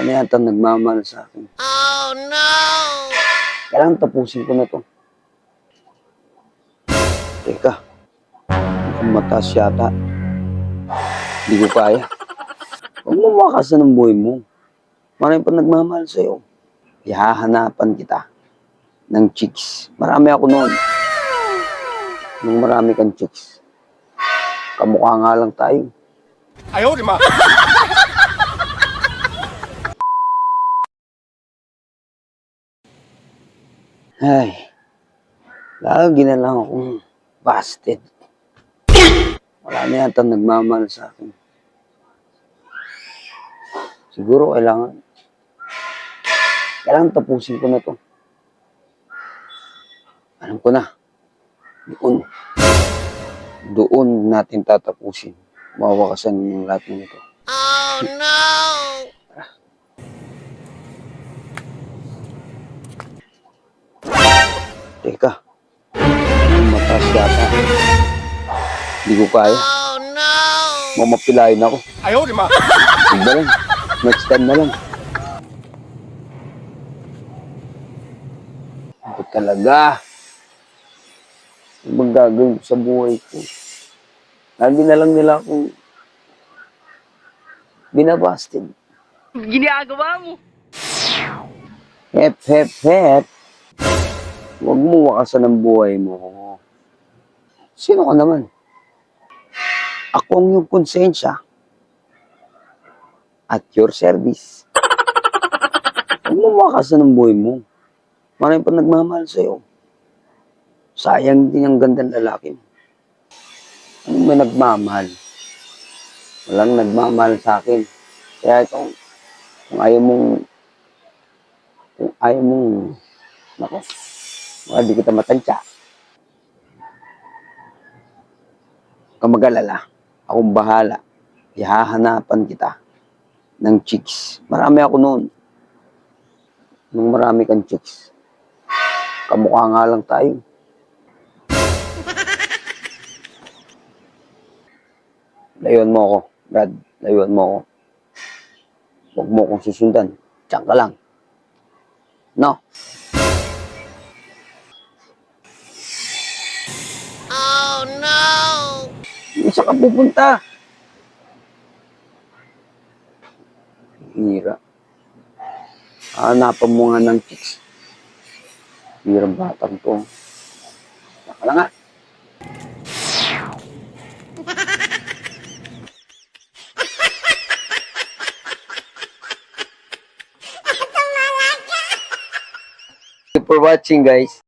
Marami yata nagmamahal sa akin. Oh, no! Kailangan tapusin ko na to. Teka. Mukhang mataas yata. Hindi ko kaya. Huwag mo makasan ng buhay mo. Marami pa nagmamahal sa'yo. Ihahanapan kita ng chicks. Marami ako noon. Nung marami kang chicks. Kamukha nga lang tayo. Ayaw, di ma! Ay, lagi na lang akong busted. Na yata nagmamahal sa akin. Siguro kailangan, kailangan tapusin ko na to. Alam ko na. Doon. Doon natin tatapusin. Mawakasan yung lahat ng ito. Oh no! Teka. Mataas yata. Hindi ko kaya. Oh, no! Mamapilain ako. Ayaw, di ma. Hindi lang. Next time na lang. Ako talaga. Ano bang ko sa buhay ko? Lagi na lang nila akong binabasted. Ginagawa mo. Hep, hep, hep. Huwag mo wakasan ang buhay mo. Sino ka naman? Ako ang iyong konsensya. At your service. Huwag mo wakasan ang buhay mo. Marami pa nagmamahal sa'yo. Sayang din ang gandang lalaki mo. Ano may nagmamahal? Walang nagmamahal sa akin. Kaya ito, kung ayaw mong kung ayaw mong, nako, baka di kita matansya. Kung mag-alala, akong bahala. Ihahanapan kita ng chicks. Marami ako noon. Nung marami kang chicks. Kamukha nga lang tayo. Layuan mo ako, Brad. Layuan mo ako. Huwag mo akong susundan. Diyan ka lang. No? Ka pupunta. Hira. Hanapan mo nga ng chicks. Hirang batang to. Saka lang nga. For watching guys.